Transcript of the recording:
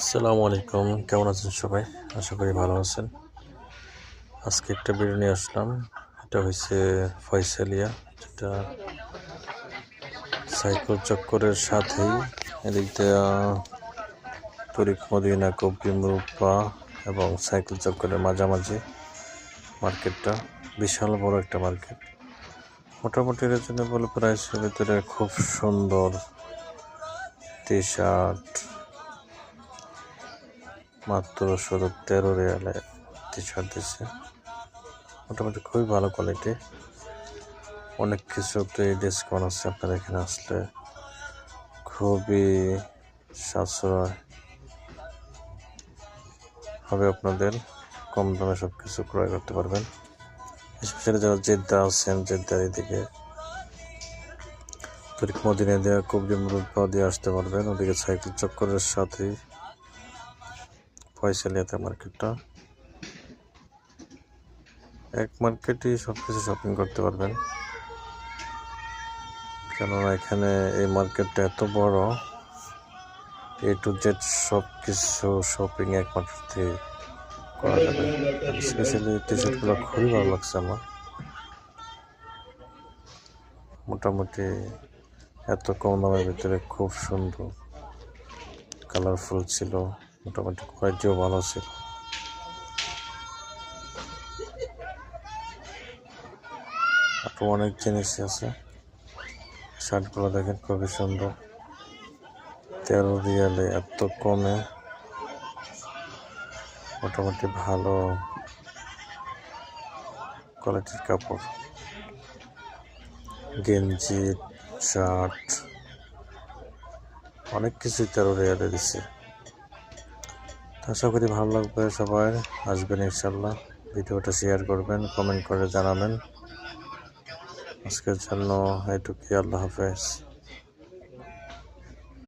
আসসালামু আলাইকুম। কেমন আছেন সবাই? আশা করি ভালো আছেন। আজকে একটা ভিডিও নিয়ে আসলাম। এটা হয়েছে ফয়সালিয়া, যেটা সাইকেল চক্করের সাথেই এদিক দিয়ে তরিক মদিনা কবি এবং সাইকেল চক্করের মাঝামাঝি মার্কেটটা। বিশাল বড় একটা মার্কেট। মোটামুটি রিজনেবল প্রাইসের ভিতরে খুব সুন্দর টি শার্ট মাত্র শুধু তেরো রিয়ালে টি শার্ট দিচ্ছে মোটামুটি খুবই ভালো কোয়ালিটি অনেক কিছুতে ডিসকাউন্ট আছে, আপনার এখানে আসলে খুবই সাশ্রয় হবে আপনাদের। কম দামে সব কিছু ক্রয় করতে পারবেন। স্পেশালি যারা জেদ্দা আছেন, জেদ্দার এদিকে তরিক মদিনে দেওয়া কবরি মুরব্বা দিয়ে আসতে পারবেন। ওদিকে সাইকেল চক্করের সাথেই ফয়সালিয়াতে মার্কেটটা এক মার্কেটই সব কিছু শপিং করতে পারবেন। কেননা এখানে এই মার্কেটটা এত বড় এ টু জেড সব কিছু শপিং এক মার্কেট করা যাবে। স্পেশালি টি শার্টগুলো খুবই ভালো লাগছে আমার। মোটামুটি এত কম দামের ভিতরে খুব সুন্দর কালারফুল ছিল। মোটামুটি কোয়ালিটিও ভালো ছিল আরও অনেক জিনিস আছে। শার্টগুলো দেখেন খুবই সুন্দর। তেরো রিয়ালে এত কমে। মোটামুটি ভালো কোয়ালিটির কাপড়। গেঞ্জি, শার্ট, অনেক কিছুই তেরো রিয়ালে দিচ্ছে আশা করি ভালো লাগবে সবাই। আসবেন ইনশাল্লাহ ভিডিওটা শেয়ার করবেন কমেন্ট করে জানাবেন। আজকের জন্য এটুকুই, আল্লাহ হাফেজ।